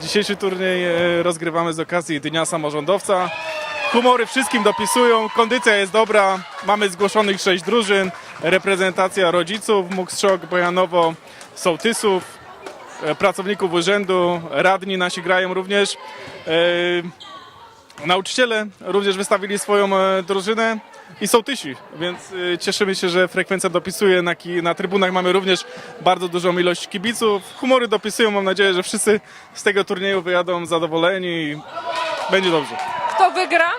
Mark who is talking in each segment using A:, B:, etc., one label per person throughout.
A: Dzisiejszy turniej e, rozgrywamy z okazji Dnia Samorządowca. Humory wszystkim dopisują, kondycja jest dobra, mamy zgłoszonych sześć drużyn, reprezentacja rodziców, Mukszok, Bojanowo, sołtysów, e, pracowników urzędu, radni nasi grają również. E, Nauczyciele również wystawili swoją drużynę i sołtysi, więc e, cieszymy się, że frekwencja dopisuje. Na, ki- na trybunach mamy również bardzo dużą ilość kibiców. Humory dopisują, mam nadzieję, że wszyscy z tego turnieju wyjadą zadowoleni i będzie dobrze.
B: Kto wygra?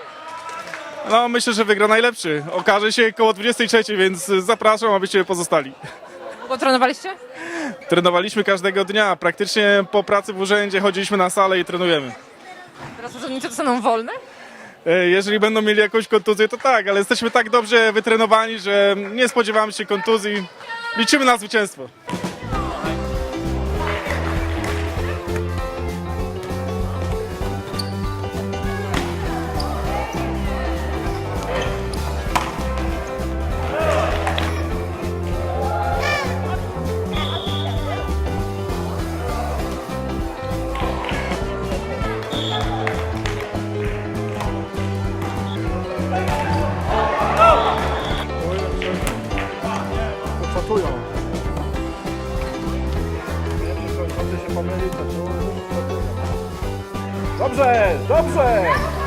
A: No myślę, że wygra najlepszy. Okaże się koło 23, więc zapraszam, abyście pozostali.
B: Bo trenowaliście?
A: Trenowaliśmy każdego dnia, praktycznie po pracy w urzędzie chodziliśmy na salę i trenujemy.
B: Teraz pracownicy dostaną wolne?
A: E, Jeżeli będą mieli jakąś kontuzję, to tak, ale jesteśmy tak dobrze wytrenowani, że nie spodziewamy się kontuzji. Liczymy na zwycięstwo.
C: Czatują. Dobrze, dobrze!